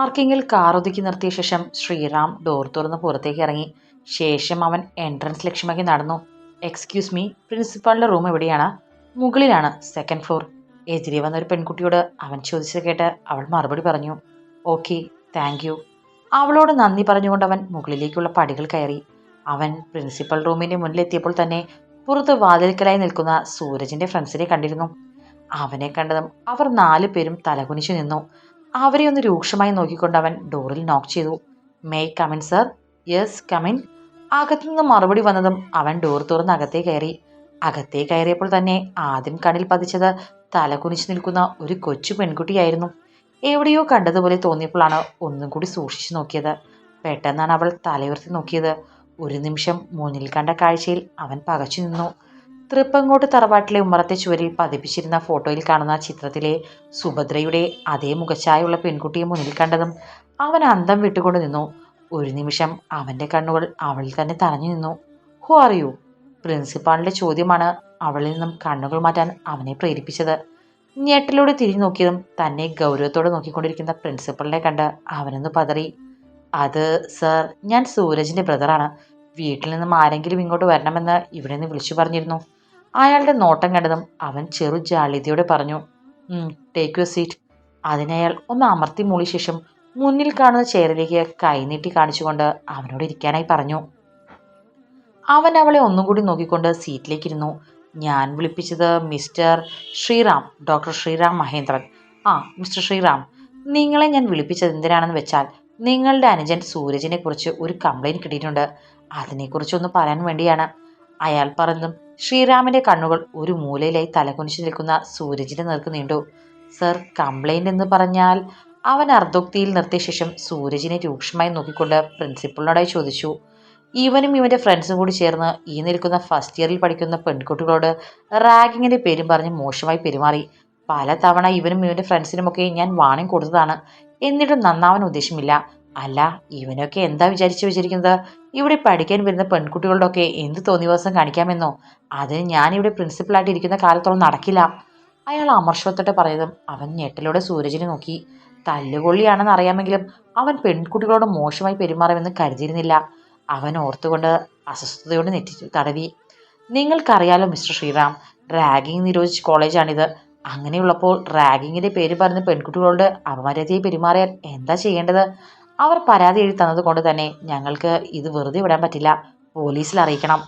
പാർക്കിങ്ങിൽ car ഒതുക്കി നിർത്തിയ ശേഷം ശ്രീറാം ഡോർ തുറന്ന് പുറത്തേക്ക് ഇറങ്ങി. ശേഷം അവൻ എൻട്രൻസ് ലക്ഷ്യമാക്കി നടന്നു. എക്സ്ക്യൂസ് മീ പ്രിൻസിപ്പാളിന്റെ റൂം എവിടെയാണ്? മുകളിലാണ് സെക്കൻഡ് ഫ്ലോർ എതിരെ വന്ന ഒരു പെൺകുട്ടിയോട് അവൻ ചോദിച്ചത് കേട്ട് അവൾ മറുപടി പറഞ്ഞു. ഓക്കെ താങ്ക് യു അവളോട് നന്ദി പറഞ്ഞുകൊണ്ട് അവൻ മുകളിലേക്കുള്ള പടികൾ കയറി. അവൻ പ്രിൻസിപ്പൽ റൂമിന്റെ മുന്നിലെത്തിയപ്പോൾ തന്നെ പുറത്ത് വാതിൽക്കലായി നിൽക്കുന്ന സൂരജിന്റെ ഫ്രണ്ട്സിനെ കണ്ടിരുന്നു. അവനെ കണ്ടതും അവർ നാലു പേരും തലകുനിച്ചു നിന്നു. അവരെ ഒന്ന് രൂക്ഷമായി നോക്കിക്കൊണ്ട് അവൻ ഡോറിൽ നോക്ക് ചെയ്തു. May come in sir yes come in അകത്തുനിന്ന് മറുപടി വന്നതും അവൻ ഡോർ തുറന്ന് അകത്തേ കയറി. അകത്തേ കയറിയപ്പോൾ തന്നെ ആദ്യം കണ്ണിൽ പതിച്ചത് തലകുനിച്ചു നിൽക്കുന്ന ഒരു കൊച്ചു പെൺകുട്ടിയായിരുന്നു. എവിടെയോ കണ്ടതുപോലെ തോന്നിയപ്പോഴാണ് ഒന്നും കൂടി സൂക്ഷിച്ചു നോക്കിയത്. പെട്ടെന്നാണ് അവൾ തലയുർത്തി നോക്കിയത്. ഒരു നിമിഷം മുന്നിൽ കണ്ട കാഴ്ചയിൽ അവൻ പകച്ചു നിന്നു. തൃപ്പങ്കോട്ട് തറവാട്ടിലെ ഉമ്മറത്തെ ചുവരിൽ പതിപ്പിച്ചിരുന്ന ഫോട്ടോയിൽ കാണുന്ന ചിത്രത്തിലെ സുഭദ്രയുടെ അതേ മുഖച്ചായുള്ള പെൺകുട്ടിയെ മുന്നിൽ കണ്ടതും അവൻ അന്തം വിട്ടുകൊണ്ട് നിന്നു. ഒരു നിമിഷം അവന്റെ കണ്ണുകൾ അവളിൽ തന്നെ തറഞ്ഞു നിന്നു. ഹു ആർ യു പ്രിൻസിപ്പാളിന്റെ ചോദ്യമാണ് അവളിൽ നിന്നും കണ്ണുകൾ മാറ്റാൻ അവനെ പ്രേരിപ്പിച്ചത് ഞെട്ടിലൂടെ തിരിഞ്ഞു നോക്കിയതും തന്നെ ഗൗരവത്തോടെ നോക്കിക്കൊണ്ടിരിക്കുന്ന പ്രിൻസിപ്പളിനെ കണ്ട് അവനൊന്ന് പതറി. അത് സർ ഞാൻ സൂരജിന്റെ ബ്രദറാണ്. വീട്ടിൽ നിന്നും ആരെങ്കിലും ഇങ്ങോട്ട് വരണമെന്ന് ഇവിടെ നിന്ന് വിളിച്ചു പറഞ്ഞിരുന്നു. അയാളുടെ നോട്ടം കണ്ടതും അവൻ ചെറു ജാളിതയോടെ പറഞ്ഞു ടേക്ക് യു സീറ്റ് അതിനയാൾ ഒന്ന് അമർത്തി മൂളി ശേഷം മുന്നിൽ കാണുന്ന ചെയറിലേക്ക് കൈനീട്ടി കാണിച്ചുകൊണ്ട് അവനോട് ഇരിക്കാനായി പറഞ്ഞു. അവൻ അവളെ ഒന്നും കൂടി നോക്കിക്കൊണ്ട് സീറ്റിലേക്കിരുന്നു ഞാൻ വിളിപ്പിച്ചത് മിസ്റ്റർ ശ്രീറാം ഡോക്ടർ ശ്രീറാം മഹേന്ദ്രൻ. ആ മിസ്റ്റർ ശ്രീറാം. നിങ്ങളെ ഞാൻ വിളിപ്പിച്ചത് എന്തിനാണെന്ന് വെച്ചാൽ നിങ്ങളുടെ അനുജൻ സൂരജിനെ കുറിച്ച് ഒരു കംപ്ലൈന്റ് കിട്ടിയിട്ടുണ്ട്. അതിനെക്കുറിച്ച് ഒന്ന് പറയാൻ വേണ്ടിയാണ്. അയാൾ പറഞ്ഞതും ശ്രീറാമിന്റെ കണ്ണുകൾ ഒരു മൂലയിലായി തലകുനിച്ചു നിൽക്കുന്ന സൂരജിന്റെ നേർക്ക് നീണ്ടു. സർ കംപ്ലൈന്റ് എന്ന് പറഞ്ഞാൽ? അവൻ അർദ്ധോക്തിയിൽ നിർത്തിയ ശേഷം സൂരജിനെ രൂക്ഷമായി നോക്കിക്കൊണ്ട് പ്രിൻസിപ്പളിനോടായി ചോദിച്ചു. ഇവനും ഇവന്റെ ഫ്രണ്ട്സും കൂടി ചേർന്ന് ഈ നിൽക്കുന്ന ഫസ്റ്റ് ഇയറിൽ പഠിക്കുന്ന പെൺകുട്ടികളോട് റാഗിങ്ങിന്റെ പേരും പറഞ്ഞ് മോശമായി പെരുമാറി. പല തവണ ഇവനും ഇവന്റെ ഫ്രണ്ട്സിനുമൊക്കെ ഞാൻ വാണിംഗ് കൊടുത്തതാണ്. എന്നിട്ടും നന്നാവാൻ ഉദ്ദേശമില്ല. അല്ല ഇവനൊക്കെ എന്താ വിചാരിച്ചു വെച്ചിരിക്കുന്നത്? ഇവിടെ പഠിക്കാൻ വരുന്ന പെൺകുട്ടികളുടെ ഒക്കെ എന്ത് തോന്നിവാസം കാണിക്കാമെന്നോ? അതിന് ഞാനിവിടെ പ്രിൻസിപ്പളായിട്ട് ഇരിക്കുന്ന കാലത്തോളം നടക്കില്ല. അയാൾ അമർഷത്തോടെ പറയതും അവൻ ഞെട്ടലോടെ സൂരജിനെ നോക്കി. തല്ലുകൊള്ളിയാണെന്ന് അറിയാമെങ്കിലും അവൻ പെൺകുട്ടികളോട് മോശമായി പെരുമാറുമെന്ന് കരുതിയിരുന്നില്ല. അവൻ ഓർത്തുകൊണ്ട് അസ്വസ്ഥതയോട് നെറ്റി തടവി. നിങ്ങൾക്കറിയാലോ മിസ്റ്റർ ശ്രീറാം റാഗിംഗ് നിരോധിച്ച കോളേജാണിത്. അങ്ങനെയുള്ളപ്പോൾ റാഗിങ്ങിന്റെ പേര് പറഞ്ഞ് പെൺകുട്ടികളോട് അപമര്യാദയായി പെരുമാറിയാൽ എന്താ ചെയ്യേണ്ടത്? അവർ പരാതി എഴുതി തന്നതുകൊണ്ട് തന്നെ ഞങ്ങൾക്ക് ഇത് വെറുതെ വിടാൻ പറ്റില്ല. പോലീസിൽ അറിയിക്കണം.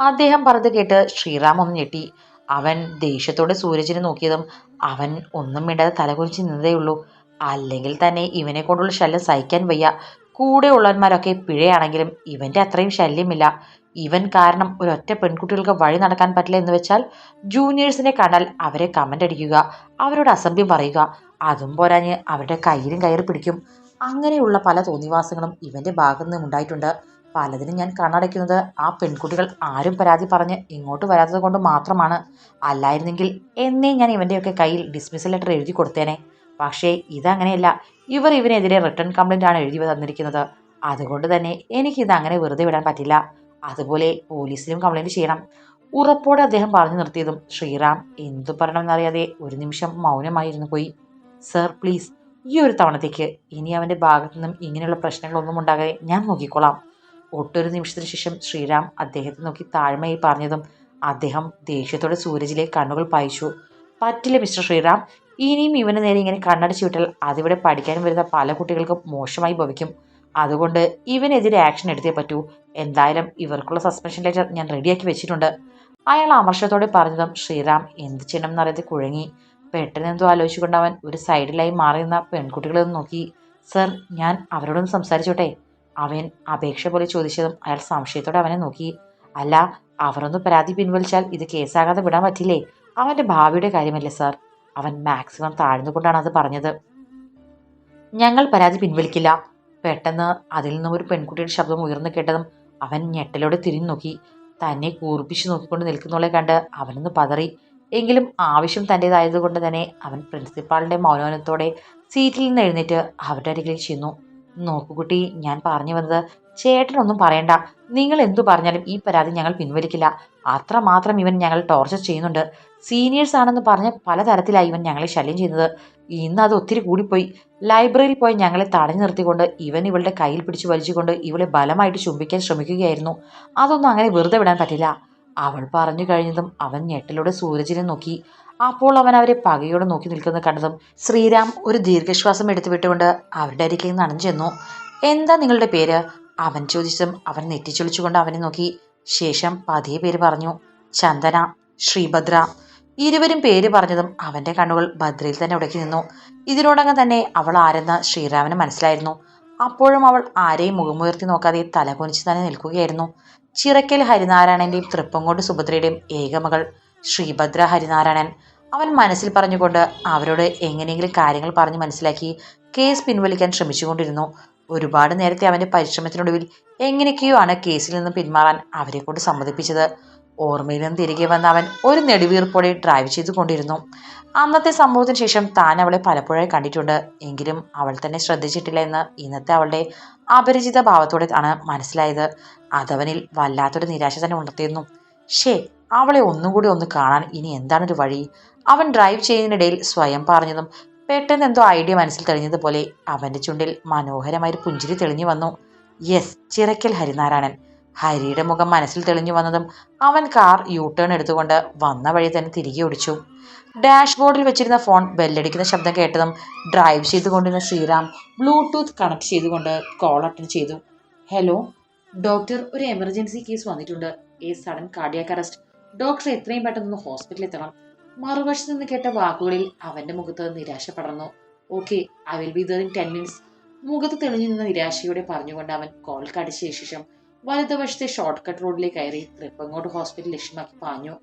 അദ്ദേഹം പറഞ്ഞത് കേട്ട് ശ്രീറാം ഒന്ന് ഞെട്ടി. അവൻ ദേഷ്യത്തോടെ സൂരജിനെ നോക്കിയതും അവൻ ഒന്നും മിണ്ടാതെ തലകുറിച്ച് നിന്നതേയുള്ളൂ. അല്ലെങ്കിൽ തന്നെ ഇവനെ കൊണ്ടുള്ള ശല്യം സഹിക്കാൻ വയ്യ. കൂടെ ഉള്ളവന്മാരൊക്കെ പിഴയാണെങ്കിലും ഇവന്റെ അത്രയും ശല്യമില്ല. ഇവൻ കാരണം ഒരൊറ്റ പെൺകുട്ടികൾക്ക് വഴി നടക്കാൻ പറ്റില്ല എന്ന് വെച്ചാൽ ജൂനിയേഴ്സിനെ കണ്ടാൽ അവരെ കമന്റ് അടിക്കുക അവരോട് അസഭ്യം പറയുക. അതും പോരാഞ്ഞ് അവരുടെ കയ്യിലും കയറി പിടിക്കും. അങ്ങനെയുള്ള പല തോന്നിവാസങ്ങളും ഇവന്റെ ഭാഗത്തു നിന്നും ഉണ്ടായിട്ടുണ്ട്. പലതിനും ഞാൻ കണ്ണടയ്ക്കുന്നത് ആ പെൺകുട്ടികൾ ആരും പരാതി പറഞ്ഞ് ഇങ്ങോട്ട് വരാത്തത് കൊണ്ട് മാത്രമാണ്. അല്ലായിരുന്നെങ്കിൽ എന്നേ ഞാൻ ഇവന്റെയൊക്കെ കയ്യിൽ ഡിസ്മിസ് ലെറ്റർ എഴുതി കൊടുത്തേനെ. പക്ഷേ ഇതങ്ങനെയല്ല. ഇവർ ഇവനെതിരെ റിട്ടേൺ കംപ്ലൈന്റ് ആണ് എഴുതി തന്നിരിക്കുന്നത്. അതുകൊണ്ട് തന്നെ എനിക്കിത് അങ്ങനെ വെറുതെ വിടാൻ പറ്റില്ല. അതുപോലെ പോലീസിലും കംപ്ലൈന്റ് ചെയ്യണം. ഉറപ്പോടെ അദ്ദേഹം പറഞ്ഞു നിർത്തിയതും ശ്രീറാം എന്തു പറയണമെന്നറിയാതെ ഒരു നിമിഷം മൗനമായിരുന്നു പോയി. സർ പ്ലീസ് ഈ ഒരു തവണത്തേക്ക് ഇനി അവന്റെ ഭാഗത്തു നിന്നും ഇങ്ങനെയുള്ള പ്രശ്നങ്ങളൊന്നും ഉണ്ടാകാതെ ഞാൻ നോക്കിക്കോളാം. ഒട്ടൊരു നിമിഷത്തിന് ശേഷം ശ്രീരാം അദ്ദേഹത്തെ നോക്കി താഴ്മയായി പറഞ്ഞതും അദ്ദേഹം ദേഷ്യത്തോടെ സൂരജിലെ കണ്ണുകൾ പായിച്ചു. പറ്റില്ല മിസ്റ്റർ ശ്രീറാം ഇനിയും ഇവന് നേരെ ഇങ്ങനെ കണ്ണടച്ചു വിട്ടാൽ അതിവിടെ പഠിക്കാൻ വരുന്ന പല കുട്ടികൾക്കും മോശമായി ഭവിക്കും. അതുകൊണ്ട് ഇവനെതിരെ ആക്ഷൻ എടുത്തേ പറ്റൂ. എന്തായാലും ഇവർക്കുള്ള സസ്പെൻഷൻ ലെറ്റർ ഞാൻ റെഡിയാക്കി വെച്ചിട്ടുണ്ട്. അയാൾ അമർഷത്തോടെ പറഞ്ഞതും ശ്രീറാം എന്ത് ചെയ്യണം എന്നറിയാതെ കുഴങ്ങി. പെട്ടെന്ന് എന്തോ ആലോചിച്ചുകൊണ്ട് അവൻ ഒരു സൈഡിലായി മാറി നിന്ന പെൺകുട്ടികളെ നോക്കി. സർ ഞാൻ അവരോടൊന്ന് സംസാരിച്ചോട്ടെ? അവൻ അപേക്ഷ പോലെ ചോദിച്ചതും അയാൾ സംശയത്തോടെ അവനെ നോക്കി. അല്ല അവരൊന്ന് പരാതി പിൻവലിച്ചാൽ ഇത് കേസാകാതെ വിടാൻ പറ്റില്ലേ? അവന്റെ ഭാവിയുടെ കാര്യമല്ലേ സാർ? അവൻ മാക്സിമം താഴ്ന്നുകൊണ്ടാണ് അത് പറഞ്ഞത്. ഞങ്ങൾ പരാതി പിൻവലിക്കില്ല. പെട്ടെന്ന് അതിൽ നിന്നും ഒരു പെൺകുട്ടിയുടെ ശബ്ദം ഉയർന്നു കേട്ടതും അവൻ ഞെട്ടലോടെ തിരിഞ്ഞു നോക്കി. തന്നെ കൂർപ്പിച്ചു നോക്കിക്കൊണ്ട് നിൽക്കുന്നവളെ കണ്ട് അവനൊന്ന് പതറി. എങ്കിലും ആവശ്യം തന്റേതായതുകൊണ്ട് തന്നെ അവൻ പ്രിൻസിപ്പാളിന്റെ മൗനോനത്തോടെ സീറ്റിൽ നിന്ന് എഴുന്നേറ്റ് അവരുടെ അരികിലേക്ക് ചെന്നു. നോക്കുകുട്ടി ഞാൻ പറഞ്ഞു വന്നത് ചേട്ടനൊന്നും പറയണ്ട. നിങ്ങൾ എന്തു പറഞ്ഞാലും ഈ പരാതി ഞങ്ങൾ പിൻവലിക്കില്ല. അത്രമാത്രം ഇവൻ ഞങ്ങൾ ടോർച്ചർ ചെയ്യുന്നുണ്ട്. സീനിയേഴ്സ് ആണെന്ന് പറഞ്ഞ് പലതരത്തിലായി ഇവൻ ഞങ്ങളെ ശല്യം ചെയ്യുന്നത്. ഇന്ന് അത് ഒത്തിരി കൂടിപ്പോയി. ലൈബ്രറിയിൽ പോയി ഞങ്ങളെ തടഞ്ഞു നിർത്തിക്കൊണ്ട് ഇവൻ ഇവളുടെ കയ്യിൽ പിടിച്ചു വലിച്ചുകൊണ്ട് ഇവളെ ബലമായിട്ട് ചുംബിക്കാൻ ശ്രമിക്കുകയായിരുന്നു. അതൊന്നും അങ്ങനെ വെറുതെ വിടാൻ പറ്റില്ല. അവൾ പറഞ്ഞു കഴിഞ്ഞതും അവൻ ഞെട്ടലോടെ സൂരജിനെ നോക്കി. അപ്പോൾ അവൻ അവരെ പകയോടെ നോക്കി നിൽക്കുന്നത് കണ്ടതും ശ്രീരാം ഒരു ദീർഘശ്വാസം എടുത്തു വിട്ടുകൊണ്ട് അവരുടെ അരികിൽ അണഞ്ഞു ചെന്നു എന്താ നിങ്ങളുടെ പേര്? അവൻ ചോദിച്ചതും അവൻ നെറ്റിച്ചൊളിച്ചുകൊണ്ട് അവനെ നോക്കി. ശേഷം പതിയെ പേര് പറഞ്ഞു ചന്ദന ശ്രീഭദ്ര. ഇരുവരും പേര് പറഞ്ഞതും അവന്റെ കണ്ണുകൾ ഭദ്രയിൽ തന്നെ ഉടക്കി നിന്നു. ഇതിനോടകം തന്നെ അവൾ ആരെന്ന് ശ്രീരാമന് മനസ്സിലായിരുന്നു. അപ്പോഴും അവൾ ആരെയും മുഖമുയർത്തി നോക്കാതെ തലകുനിച്ച് തന്നെ നിൽക്കുകയായിരുന്നു. ചിറക്കൽ ഹരിനാരായണന്റെയും തൃപ്പങ്കോട് സുഭദ്രയുടെയും ഏകമകൾ ശ്രീഭദ്ര ഹരിനാരായണൻ. അവൻ മനസ്സിൽ പറഞ്ഞുകൊണ്ട് അവരോട് എങ്ങനെയെങ്കിലും കാര്യങ്ങൾ പറഞ്ഞ് മനസ്സിലാക്കി കേസ് പിൻവലിക്കാൻ ശ്രമിച്ചുകൊണ്ടിരുന്നു. ഒരുപാട് നേരത്തെ അവന്റെ പരിശ്രമത്തിനൊടുവിൽ എങ്ങനെയൊക്കെയോ ആണ് കേസിൽ നിന്ന് പിന്മാറാൻ അവരെക്കൊണ്ട് സമ്മതിപ്പിച്ചത്. ഓർമ്മയിൽ നിന്ന് തിരികെ വന്ന അവൻ ഒരു നെടുവീർപ്പോടെ ഡ്രൈവ് ചെയ്തുകൊണ്ടിരുന്നു. അന്നത്തെ സംഭവത്തിന് ശേഷം താൻ അവളെ പലപ്പോഴായി കണ്ടിട്ടുണ്ട്. എങ്കിലും അവൾ തന്നെ ശ്രദ്ധിച്ചിട്ടില്ല എന്ന് ഇന്നത്തെ അവളുടെ അപരിചിത ഭാവത്തോടെ ആണ് മനസ്സിലായത്. അതവനിൽ വല്ലാത്തൊരു നിരാശ തന്നെ ഉണർത്തിയിരുന്നു. ഷേ അവളെ ഒന്നും കൂടി ഒന്ന് കാണാൻ ഇനി എന്താണൊരു വഴി? അവൻ ഡ്രൈവ് ചെയ്യുന്നതിനിടയിൽ സ്വയം പറഞ്ഞതും പെട്ടെന്ന് എന്തോ ഐഡിയ മനസ്സിൽ തെളിഞ്ഞതുപോലെ അവന്റെ ചുണ്ടിൽ മനോഹരമായൊരു പുഞ്ചിരി തെളിഞ്ഞു വന്നു. യെസ് ചിറക്കൽ ഹരിനാരായണൻ. ഹരിയുടെ മുഖം മനസ്സിൽ തെളിഞ്ഞു വന്നതും അവൻ കാർ യൂ ടേൺ എടുത്തുകൊണ്ട് വന്ന വഴി തന്നെ തിരികെ ഓടിച്ചു. ഡാഷ്ബോർഡിൽ വെച്ചിരുന്ന ഫോൺ ബെല്ലടിക്കുന്ന ശബ്ദം കേട്ടതും ഡ്രൈവ് ചെയ്തുകൊണ്ടിരുന്ന ശ്രീറാം ബ്ലൂടൂത്ത് കണക്ട് ചെയ്തുകൊണ്ട് കോൾ അറ്റൻഡ് ചെയ്തു. ഹലോ ഡോക്ടർ ഒരു എമർജൻസി കേസ് വന്നിട്ടുണ്ട്. A sudden cardiac arrest. Doctor എത്രയും പെട്ടെന്ന് ഹോസ്പിറ്റലിൽ എത്തണം. മറുവശത്ത് നിന്ന് കേട്ട വാക്കുകളിൽ അവന്റെ മുഖത്ത് നിരാശ പടർന്നു. Okay I will be there in ten minutes. മുഖത്ത് തെളിഞ്ഞു നിന്ന നിരാശയോടെ പറഞ്ഞുകൊണ്ട് അവൻ കോൾ കടിച്ച ശേഷം വലതുവശത്തെ ഷോർട്ട് കട്ട് റോഡിലേക്ക് കയറി. തൃപ്പങ്ങോട് ഹോസ്പിറ്റൽ ലക്ഷ്യമാക്കി പാഞ്ഞു.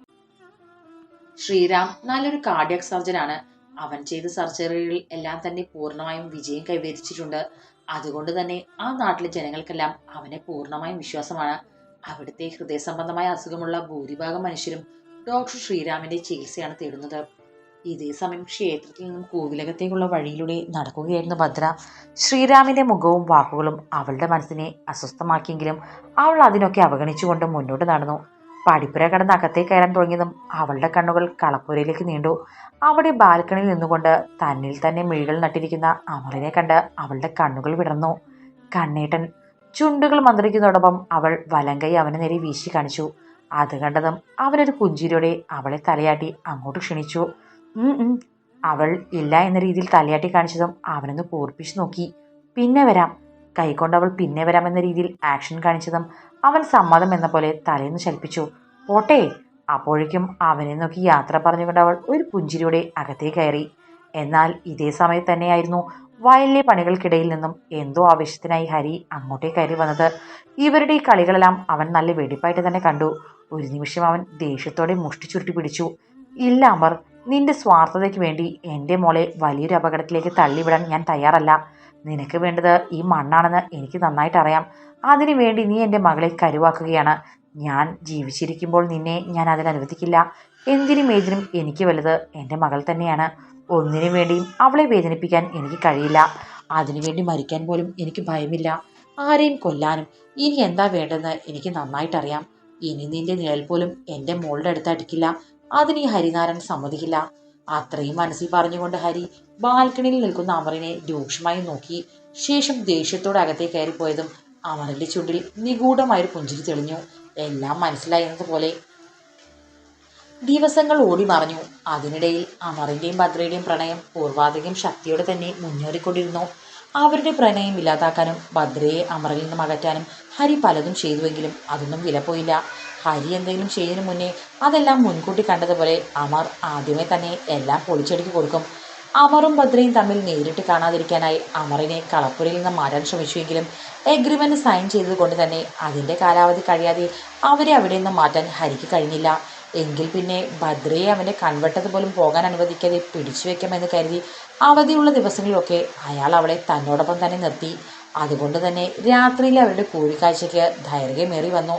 ശ്രീരാം നല്ലൊരു കാർഡിയക് സർജനാണ് അവൻ ചെയ്ത സർജറികളിൽ എല്ലാം തന്നെ പൂർണമായും വിജയം കൈവരിച്ചിട്ടുണ്ട്. അതുകൊണ്ട് തന്നെ ആ നാട്ടിലെ ജനങ്ങൾക്കെല്ലാം അവനെ പൂർണമായും വിശ്വാസമാണ്. അവിടുത്തെ ഹൃദയ സംബന്ധമായ അസുഖമുള്ള ഭൂരിഭാഗം മനുഷ്യരും ഡോക്ടർ ശ്രീരാമിന്റെ ചികിത്സയാണ് തേടുന്നത്. ഇതേ സമയം ക്ഷേത്രത്തിൽ നിന്നും കോവിലകത്തേക്കുള്ള വഴിയിലൂടെ നടക്കുകയായിരുന്നു ഭദ്ര. ശ്രീരാമിന്റെ മുഖവും വാക്കുകളും അവളുടെ മനസ്സിനെ അസ്വസ്ഥമാക്കിയെങ്കിലും അവൾ അതിനൊക്കെ അവഗണിച്ചുകൊണ്ട് മുന്നോട്ട് നടന്നു. പടിപ്പുര കടന്ന് അകത്തേക്ക് കയറാൻ തുടങ്ങിയതും അവളുടെ കണ്ണുകൾ കളപ്പുരയിലേക്ക് നീണ്ടു. അവിടെ ബാൽക്കണിയിൽ നിന്നുകൊണ്ട് തന്നിൽ തന്നെ മിഴികൾ നട്ടിരിക്കുന്ന അമറിനെ കണ്ട് അവളുടെ കണ്ണുകൾ വിടർന്നു. കണ്ണേട്ടൻ ചുണ്ടുകൾ മന്ത്രിക്കുന്നതോടൊപ്പം അവൾ വലങ്കൈ അവന് നേരെ വീശി കാണിച്ചു. അത് കണ്ടതും അവനൊരു പുഞ്ചിരിയോടെ അവളെ തലയാട്ടി അങ്ങോട്ട് ക്ഷണിച്ചു. അവൾ ഇല്ല എന്ന രീതിയിൽ തലയാട്ടി കാണിച്ചതും അവനൊന്ന് കൂർപ്പിച്ചു നോക്കി. പിന്നെ വരാം. കൈകൊണ്ട് അവൾ പിന്നെ വരാം എന്ന രീതിയിൽ ആക്ഷൻ കാണിച്ചതും അവൻ സമ്മതം എന്ന പോലെ തലേന്ന് ചലിപ്പിച്ചു പോട്ടെ. അപ്പോഴേക്കും അവനെ നോക്കി യാത്ര പറഞ്ഞുകൊണ്ട് അവൾ ഒരു പുഞ്ചിരിയോടെ അകത്തേക്ക് കയറി. എന്നാൽ ഇതേ സമയത്ത് തന്നെയായിരുന്നു വയലിലെ പണികൾക്കിടയിൽ നിന്നും എന്തോ ആവശ്യത്തിനായി ഹരി അങ്ങോട്ടേക്ക് കയറി വന്നത്. ഇവരുടെ ഈ കളികളെല്ലാം അവൻ നല്ല വെടിപ്പായിട്ട് തന്നെ കണ്ടു. ഒരു നിമിഷം അവൻ ദേഷ്യത്തോടെ മുഷ്ടി ചുരുട്ടി പിടിച്ചു. ഇല്ല അമർ. നിന്റെ സ്വാർത്ഥതയ്ക്ക് വേണ്ടി എന്റെ മോളെ വലിയൊരു അപകടത്തിലേക്ക് തള്ളിവിടാൻ ഞാൻ തയ്യാറല്ല. നിനക്ക് വേണ്ടത് ഈ മണ്ണാണെന്ന് എനിക്ക് നന്നായിട്ട് അറിയാം. അതിനു വേണ്ടി നീ എന്റെ മകളെ കരുവാക്കുകയാണ്. ഞാൻ ജീവിച്ചിരിക്കുമ്പോൾ നിന്നെ ഞാൻ അതിനനുവദിക്കില്ല എന്തിനും ഏതിനും എനിക്ക് വലുത് എന്റെ മകൾ തന്നെയാണ്. ഒന്നിനു വേണ്ടിയും അവളെ വേദനിപ്പിക്കാൻ എനിക്ക് കഴിയില്ല. അതിനുവേണ്ടി മരിക്കാൻ പോലും എനിക്ക് ഭയമില്ല. ആരെയും കൊല്ലാനും ഇനി എന്താ വേണ്ടതെന്ന് എനിക്ക് നന്നായിട്ടറിയാം. ഇനി നിന്റെ നിഴൽ പോലും എന്റെ മോളുടെ അടുത്ത് അടുക്കില്ല. അതിന് ഈ ഹരിനാരൻ സമ്മതിക്കില്ല. അത്രയും മനസ്സിൽ പറഞ്ഞുകൊണ്ട് ഹരി ബാൽക്കണിയിൽ നിൽക്കുന്ന അമറിനെ രൂക്ഷമായി നോക്കി. ശേഷം ദേഷ്യത്തോടെ അകത്തേ കയറിപ്പോയതും അമറിന്റെ ചുണ്ടിൽ നിഗൂഢമായൊരു പുഞ്ചിരി തെളിഞ്ഞു. എല്ലാം മനസ്സിലായിരുന്നതുപോലെ. ദിവസങ്ങൾ ഓടി മറഞ്ഞു. അതിനിടയിൽ അമറിന്റെയും ഭദ്രയുടെയും പ്രണയം പൂർവാധികം ശക്തിയോടെ തന്നെ മുന്നേറിക്കൊണ്ടിരുന്നു. അവരുടെ പ്രണയം ഇല്ലാതാക്കാനും ഭദ്രയെ അമറിൽ നിന്നും അകറ്റാനും ഹരി പലതും ചെയ്തുവെങ്കിലും അതൊന്നും വിലപ്പോയില്ല ഹരി എന്തെങ്കിലും ചെയ്യുന്നതിന് മുന്നേ അതെല്ലാം മുൻകൂട്ടി കണ്ടതുപോലെ അമർ ആദ്യമേ തന്നെ എല്ലാം പൊളിച്ചടുക്കി കൊടുക്കും. അമറും ഭദ്രയും തമ്മിൽ നേരിട്ട് കാണാതിരിക്കാനായി അമറിനെ കളപ്പുരയിൽ നിന്ന് മാറ്റാൻ ശ്രമിച്ചുവെങ്കിലും എഗ്രിമെന്റ് സൈൻ ചെയ്തതുകൊണ്ട് തന്നെ അതിന്റെ കാലാവധി കഴിയാതെ അവരെ അവിടെ നിന്ന് മാറ്റാൻ ഹരിക്ക് കഴിഞ്ഞില്ല. എങ്കിൽ പിന്നെ ഭദ്രയെ അവന്റെ കൺവെട്ടത് പോലും പോകാൻ അനുവദിക്കാതെ പിടിച്ചു വെക്കാമെന്ന് കരുതി അവധിയുള്ള ദിവസങ്ങളിലൊക്കെ അയാൾ അവളെ തന്നോടൊപ്പം തന്നെ നിർത്തി. അതുകൊണ്ട് തന്നെ രാത്രിയിൽ അവരുടെ കൂടിക്കാഴ്ചയ്ക്ക് ദൈർഘ്യമേറി വന്നു.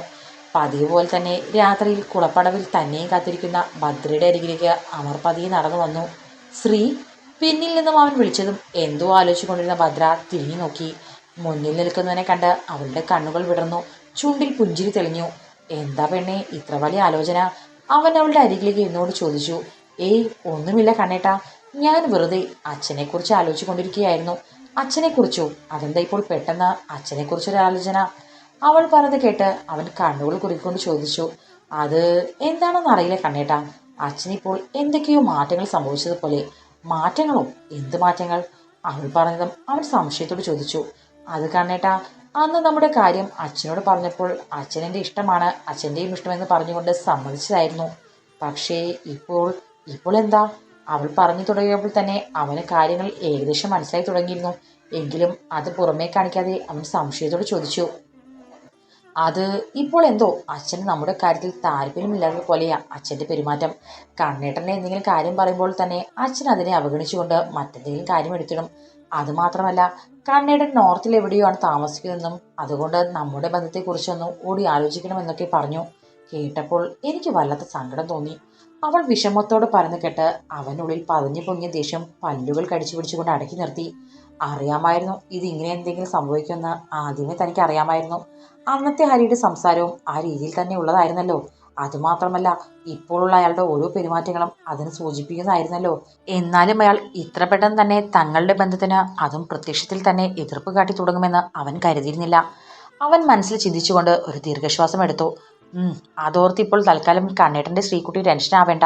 പതിവ് പോലെ തന്നെ രാത്രിയിൽ കുളപ്പടവിൽ തന്നെയും കാത്തിരിക്കുന്ന ഭദ്രയുടെ അരികിലേക്ക് അമർ പതിയെ നടന്നു വന്നു. ശ്രീ പിന്നിൽ നിന്നും അവൻ വിളിച്ചതും എന്തോ ആലോചിച്ചുകൊണ്ടിരുന്ന ഭദ്ര തിരിഞ്ഞു നോക്കി. മുന്നിൽ നിൽക്കുന്നവനെ കണ്ട് അവളുടെ കണ്ണുകൾ വിടർന്നു. ചുണ്ടിൽ പുഞ്ചിരി തെളിഞ്ഞു. എന്താ പെണ്ണേ ഇത്ര വലിയ ആലോചന? അവൻ അവളുടെ അരികിലേക്ക് എന്നോട് ചോദിച്ചു. ഏയ് ഒന്നുമില്ല കണ്ണേട്ടാ. ഞാൻ വെറുതെ അച്ഛനെക്കുറിച്ച് ആലോചിച്ചു കൊണ്ടിരിക്കുകയായിരുന്നു അച്ഛനെക്കുറിച്ചോ? അതെന്താ ഇപ്പോൾ പെട്ടെന്ന് അച്ഛനെക്കുറിച്ചൊരു ആലോചന? അവൾ പറഞ്ഞത് കേട്ട് അവൻ കണ്ണുകൾ കുറിക്കൊണ്ട് ചോദിച്ചു അത് എന്താണെന്ന് അറിയില്ല കണ്ണേട്ടാ. അച്ഛനിപ്പോൾ എന്തൊക്കെയോ മാറ്റങ്ങൾ സംഭവിച്ചതുപോലെ. മാറ്റങ്ങളോ? എന്ത് മാറ്റങ്ങൾ? അവൾ പറഞ്ഞതും അവൻ സംശയത്തോട് ചോദിച്ചു അത് കണ്ണേട്ടാ അന്ന് നമ്മുടെ കാര്യം അച്ഛനോട് പറഞ്ഞപ്പോൾ അച്ഛനെന്റെ ഇഷ്ടമാണ് അച്ഛന്റെയും ഇഷ്ടമെന്ന് പറഞ്ഞുകൊണ്ട് സമ്മതിച്ചതായിരുന്നു. പക്ഷേ ഇപ്പോൾ ഇപ്പോൾ എന്താ? അവൾ പറഞ്ഞു തുടങ്ങിയപ്പോൾ തന്നെ അവന് കാര്യങ്ങൾ ഏകദേശം മനസ്സിലായി തുടങ്ങിയിരുന്നു. എങ്കിലും അത് പുറമേ കാണിക്കാതെ അവൻ സംശയത്തോട് ചോദിച്ചു. അത് ഇപ്പോൾ എന്തോ? അച്ഛൻ നമ്മുടെ കാര്യത്തിൽ താല്പര്യമില്ലാത്ത പോലെയാ അച്ഛന്റെ പെരുമാറ്റം. കണ്ണേട്ടനെ എന്തെങ്കിലും കാര്യം പറയുമ്പോൾ തന്നെ അച്ഛൻ അതിനെ അവഗണിച്ചുകൊണ്ട് മറ്റെന്തെങ്കിലും കാര്യം എടുത്തിടും. അതുമാത്രമല്ല കണ്ണേടൻ നോർത്തിൽ എവിടെയോ ആണ് താമസിക്കുന്നതെന്നും അതുകൊണ്ട് നമ്മുടെ ബന്ധത്തെക്കുറിച്ചൊന്നും ഓടി ആലോചിക്കണമെന്നൊക്കെ പറഞ്ഞു. കേട്ടപ്പോൾ എനിക്ക് വല്ലാത്ത സങ്കടം തോന്നി. അവൾ വിഷമത്തോട് പറഞ്ഞു കേട്ട് അവനുള്ളിൽ പതഞ്ഞു പൊങ്ങിയ ദേഷ്യം പല്ലുകൾ കടിച്ചു പിടിച്ചുകൊണ്ട് അടക്കി നിർത്തി. അറിയാമായിരുന്നു. ഇത് ഇങ്ങനെ എന്തെങ്കിലും സംഭവിക്കുമെന്ന് ആദ്യമേ തനിക്ക് അറിയാമായിരുന്നു. അന്നത്തെ ഹരിയുടെ സംസാരവും ആ രീതിയിൽ തന്നെ ഉള്ളതായിരുന്നല്ലോ. അതുമാത്രമല്ല ഇപ്പോഴുള്ള അയാളുടെ ഓരോ പെരുമാറ്റങ്ങളും അതിന് സൂചിപ്പിക്കുന്നതായിരുന്നല്ലോ. എന്നാലും അയാൾ ഇത്ര പെട്ടെന്ന് തന്നെ തങ്ങളുടെ ബന്ധത്തിന് അതും പ്രത്യക്ഷത്തിൽ തന്നെ എതിർപ്പ് കാട്ടി തുടങ്ങുമെന്ന് അവൻ കരുതിയിരുന്നില്ല. അവൻ മനസ്സിൽ ചിന്തിച്ചുകൊണ്ട് ഒരു ദീർഘശ്വാസം എടുത്തു. അതോർത്ത് ഇപ്പോൾ തൽക്കാലം കണ്ണേട്ടന്റെ ടെൻഷൻ ആവേണ്ട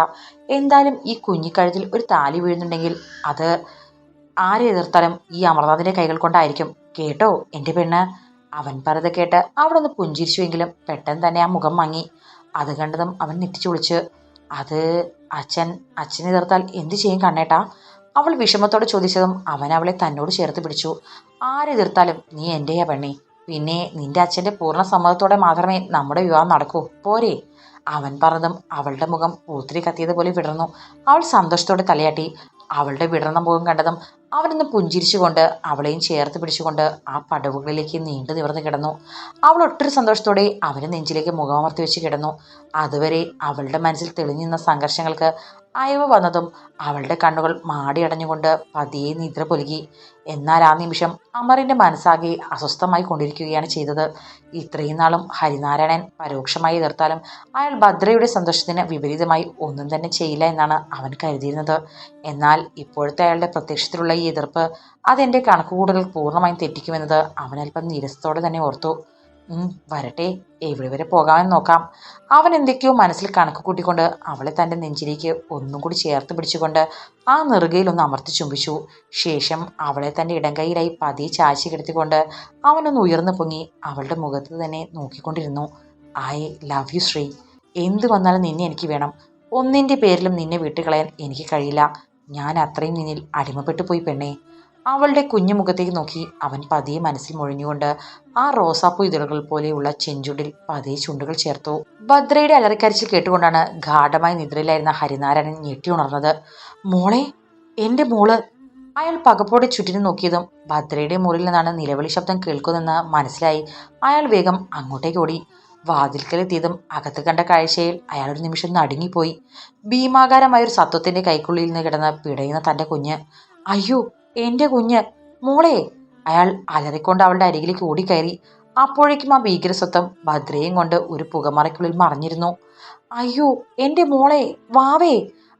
എന്തായാലും ഈ കുഞ്ഞിക്കഴുത്തിൽ ഒരു താലി വീഴുന്നുണ്ടെങ്കിൽ അത് ആരെ എതിർത്താലും ഈ അമർനാഥിന്റെ കൈകൾ കൊണ്ടായിരിക്കും. കേട്ടോ എന്റെ പെണ്ണ്? അവൻ പറഞ്ഞത് കേട്ട് അവിടെ ഒന്ന് പുഞ്ചിരിച്ചുവെങ്കിലും പെട്ടെന്ന് തന്നെ ആ മുഖം മങ്ങി. അത് കണ്ടതും അവൻ നെറ്റിച്ചു വിളിച്ച് അത് അച്ഛൻ അച്ഛനെ എതിർത്താൽ എന്തു ചെയ്യും കണ്ണേട്ടാ? അവൾ വിഷമത്തോടെ ചോദിച്ചതും അവൻ അവളെ തന്നോട് ചേർത്ത് പിടിച്ചു. ആരെതിർത്താലും നീ എന്റെയാ പെണ്ണേ. പിന്നെ നിന്റെ അച്ഛന്റെ പൂർണ സമ്മതത്തോടെ മാത്രമേ നമ്മുടെ വിവാഹം നടക്കൂ. പോരെ. അവൻ പറഞ്ഞതും അവളുടെ മുഖം പൂത്തിരി കത്തിയതുപോലെ വിടർന്നു. അവൾ സന്തോഷത്തോടെ തലയാട്ടി. അവളുടെ വിടർന്ന മുഖം കണ്ടതും അവനൊന്ന് പുഞ്ചിരിച്ചുകൊണ്ട് അവളെയും ചേർത്ത് പിടിച്ചുകൊണ്ട് ആ പടവുകളിലേക്ക് നീണ്ടു നിവർന്ന് കിടന്നു. അവൾ ഒട്ടൊരു സന്തോഷത്തോടെ അവന്റെ നെഞ്ചിലേക്ക് മുഖമർത്തി വെച്ച് കിടന്നു. അതുവരെ അവളുടെ മനസ്സിൽ തെളിഞ്ഞു നിന്ന സംഘർഷങ്ങൾക്ക് അയവ് വന്നതും അവളുടെ കണ്ണുകൾ മാടിയടഞ്ഞുകൊണ്ട് പതിയെ നിദ്ര പൊലുകി. എന്നാൽ ആ നിമിഷം അമറിന്റെ മനസ്സാകെ അസ്വസ്ഥമായി കൊണ്ടിരിക്കുകയാണ് ചെയ്തത്. ഇത്രയും നാളും ഹരിനാരായണൻ പരോക്ഷമായി എതിർത്താലും അയാൾ ഭദ്രയുടെ സന്തോഷത്തിന് വിപരീതമായി ഒന്നും തന്നെ ചെയ്യില്ല എന്നാണ് അവൻ കരുതിയിരുന്നത്. എന്നാൽ ഇപ്പോഴത്തെ അയാളുടെ പ്രത്യക്ഷത്തിലുള്ള ഈ എതിർപ്പ് അതെന്റെ കണക്കുകൂടൽ പൂർണമായും തെറ്റിക്കുമെന്നത് അവൻ അല്പം നിരസത്തോടെ തന്നെ ഓർത്തു. വരട്ടെ എവിടെ വരെ പോകാമെന്ന് നോക്കാം. അവൻ എന്തൊക്കെയോ മനസ്സിൽ കണക്ക് കൂട്ടിക്കൊണ്ട് അവളെ തന്റെ നെഞ്ചിലേക്ക് ഒന്നും കൂടി ചേർത്ത് പിടിച്ചുകൊണ്ട് ആ നെറുകയിൽ ഒന്ന് അമർത്തി ചുംബിച്ചു. ശേഷം അവളെ തന്റെ ഇടംകൈയിലായി പതിയെ ചാച്ചി കിടത്തിക്കൊണ്ട് അവനൊന്ന് ഉയർന്നു പൊങ്ങി അവളുടെ മുഖത്ത് തന്നെ നോക്കിക്കൊണ്ടിരുന്നു. I love you Sree. എന്ത് വന്നാലും നിന്നെ എനിക്ക് വേണം. ഒന്നിന്റെ പേരിലും നിന്നെ വിട്ടുകളയാൻ എനിക്ക് കഴിയില്ല. ഞാൻ അത്രയും നിന്നിൽ അടിമപ്പെട്ടു പോയി പെണ്ണേ. അവളുടെ കുഞ്ഞു മുഖത്തേക്ക് നോക്കി അവൻ പതിയെ മനസ്സിൽ മൊഴിഞ്ഞുകൊണ്ട് ആ റോസാപ്പൂ ഇതളുകൾ പോലെയുള്ള ചെഞ്ചുണ്ടിൽ പതിയെ ചുണ്ടുകൾ ചേർത്തു. ഭദ്രയുടെ അലറിക്കരച്ചിൽ കേട്ടുകൊണ്ടാണ് ഗാഠമായി നിദ്രയിലായിരുന്ന ഹരിനാരായണൻ ഞെട്ടി ഉണർന്നത്. മോളെ എന്റെ മോൾ. അയാൾ പകപ്പോടെ ചുറ്റിനു നോക്കിയതും ഭദ്രയുടെ മുറിയിൽ നിന്നാണ് നിലവിളി ശബ്ദം കേൾക്കുന്നതെന്ന് മനസ്സിലായി. അയാൾ വേഗം അങ്ങോട്ടേക്ക് ഓടി. വാതിൽക്കലെത്തിയതും അകത്ത് കണ്ട കാഴ്ചയിൽ അയാൾ ഒരു നിമിഷം നടുങ്ങിപ്പോയി. ഭീമാകാരമായ ഒരു സത്വത്തിന്റെ കൈക്കുള്ളിൽ നിന്ന് കിടന്ന് പിടയുന്ന തന്റെ കുഞ്ഞ്. അയ്യോ എന്റെ കുഞ്ഞ് മോളെ! അയാൾ അലറിക്കൊണ്ട് അവളുടെ അരികിലേക്ക് ഓടിക്കയറി. അപ്പോഴേക്കും ആ ഭീകരസ്വത്വം ഭദ്രയും കൊണ്ട് ഒരു പുകമറയ്ക്കുള്ളിൽ മറിഞ്ഞിരുന്നു. അയ്യോ എന്റെ മോളെ വാവേ!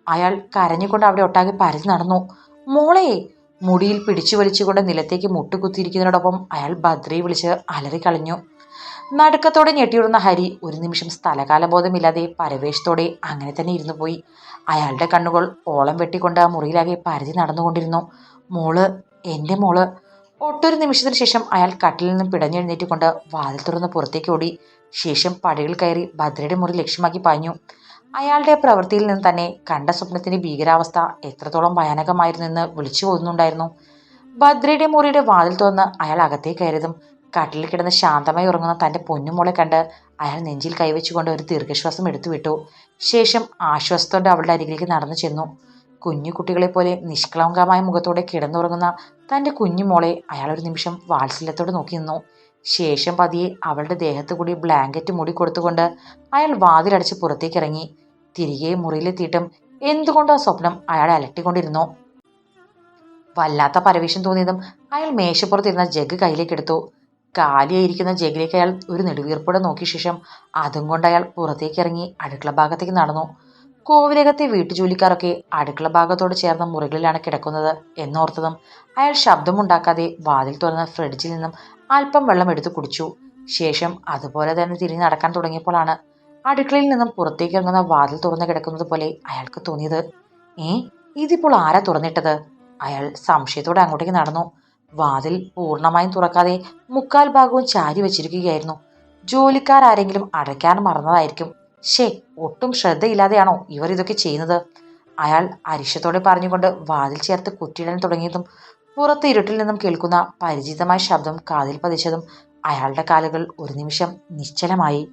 അയാൾ കരഞ്ഞുകൊണ്ട് അവിടെ ഒട്ടാകെ പരതി നടന്നു. മോളെ! മുടിയിൽ പിടിച്ചു വലിച്ചുകൊണ്ട് നിലത്തേക്ക് മുട്ടുകുത്തിയിരിക്കുന്നതിനോടൊപ്പം അയാൾ ഭദ്രയെ വിളിച്ച് അലറിക്കളഞ്ഞു. നടുക്കത്തോടെ ഞെട്ടിയിടുന്ന ഹരി ഒരു നിമിഷം സ്ഥലകാലബോധമില്ലാതെ പരവേശത്തോടെ അങ്ങനെ തന്നെ ഇരുന്നു പോയി. അയാളുടെ കണ്ണുകൾ ഓളം വെട്ടിക്കൊണ്ട് ആ മുറിയിലാകെ പരതി നടന്നുകൊണ്ടിരുന്നു. മോൾ എന്റെ മോൾ. ഒട്ടൊരു നിമിഷത്തിന് ശേഷം അയാൾ കട്ടിൽ നിന്നും പിടഞ്ഞെഴുന്നേറ്റുകൊണ്ട് വാതിൽ തുറന്ന് പുറത്തേക്ക് ഓടി. ശേഷം പടികൾ കയറി ഭദ്രയുടെ മുറി ലക്ഷ്യമാക്കി പാഞ്ഞു. അയാളുടെ പ്രവൃത്തിയിൽ നിന്ന് തന്നെ കണ്ട സ്വപ്നത്തിന്റെ ഭീകരാവസ്ഥ എത്രത്തോളം ഭയാനകമായിരുന്നെന്ന് വിളിച്ചു പോകുന്നുണ്ടായിരുന്നു ഭദ്രയുടെ മുറിയുടെ വാതിൽ തുറന്ന് അയാൾ അകത്തേക്ക് കയറിയതും കട്ടിലിൽ കിടന്ന് ശാന്തമായി ഉറങ്ങുന്ന തന്റെ പൊന്നുമോളെ കണ്ട് അയാൾ നെഞ്ചിൽ കൈവച്ചുകൊണ്ട് ഒരു ദീർഘശ്വാസം എടുത്തു വിട്ടു. ശേഷം ആശ്വാസത്തോടെ അവളുടെ അരികിലേക്ക് നടന്നു ചെന്നു. കുഞ്ഞു കുട്ടികളെ പോലെ നിഷ്കളങ്കമായ മുഖത്തോടെ കിടന്നുറങ്ങുന്ന തന്റെ കുഞ്ഞുമോളെ അയാൾ ഒരു നിമിഷം വാത്സല്യത്തോടെ നോക്കി നിന്നു. ശേഷം പതിയെ അവളുടെ ദേഹത്തു കൂടി ബ്ലാങ്കറ്റ് മൂടി കൊടുത്തുകൊണ്ട് അയാൾ വാതിലടച്ച് പുറത്തേക്ക് ഇറങ്ങി. തിരികെ മുറിയിലെത്തിയിട്ടും എന്തുകൊണ്ടോ സ്വപ്നം അയാളെ അലട്ടിക്കൊണ്ടിരുന്നു. വല്ലാത്ത പരവേശം തോന്നിയതും അയാൾ മേശപ്പുറത്തിരുന്ന ജഗ് കയ്യിലേക്കെടുത്തു കാലിയായിരിക്കുന്ന ജഗിലേക്ക് അയാൾ ഒരു നെടുവീർപ്പോടെ നോക്കിയ ശേഷം അതും കൊണ്ട് അയാൾ പുറത്തേക്ക് ഇറങ്ങി അടുക്കള ഭാഗത്തേക്ക് നടന്നു. കോവിലകത്തെ വീട്ടുജോലിക്കാരൊക്കെ അടുക്കള ഭാഗത്തോട് ചേർന്ന മുറികളിലാണ് കിടക്കുന്നത് എന്നോർത്തതും അയാൾ ശബ്ദമുണ്ടാക്കാതെ വാതിൽ തുറന്ന ഫ്രിഡ്ജിൽ നിന്നും അല്പം വെള്ളം എടുത്തു കുടിച്ചു. ശേഷം അതുപോലെ തന്നെ തിരിഞ്ഞ് നടക്കാൻ തുടങ്ങിയപ്പോഴാണ് അടുക്കളയിൽ നിന്നും പുറത്തേക്ക് ഇറങ്ങുന്ന വാതിൽ തുറന്നു കിടക്കുന്നത് പോലെ അയാൾക്ക് തോന്നിയത്. ഏ ഇതിപ്പോൾ ആരാ തുറന്നിട്ടത്? അയാൾ സംശയത്തോടെ അങ്ങോട്ടേക്ക് നടന്നു. വാതിൽ പൂർണമായും തുറക്കാതെ മുക്കാൽ ഭാഗവും ചാരി വെച്ചിരിക്കുകയായിരുന്നു. ജോലിക്കാരാരെങ്കിലും അടയ്ക്കാൻ മറന്നതായിരിക്കും. ഷേ ഒട്ടും ശ്രദ്ധയില്ലാതെയാണോ ഇവർ ഇതൊക്കെ ചെയ്യുന്നത്? അയാൾ അരിശത്തോടെ പറഞ്ഞുകൊണ്ട് വാതിൽ ചേർത്ത് കുറ്റിയിടാൻ തുടങ്ങിയതും പുറത്ത് ഇരുട്ടിൽ നിന്നും കേൾക്കുന്ന പരിചിതമായ ശബ്ദം കാതിൽ പതിച്ചതും അയാളുടെ കാലുകൾ ഒരു നിമിഷം നിശ്ചലമായി.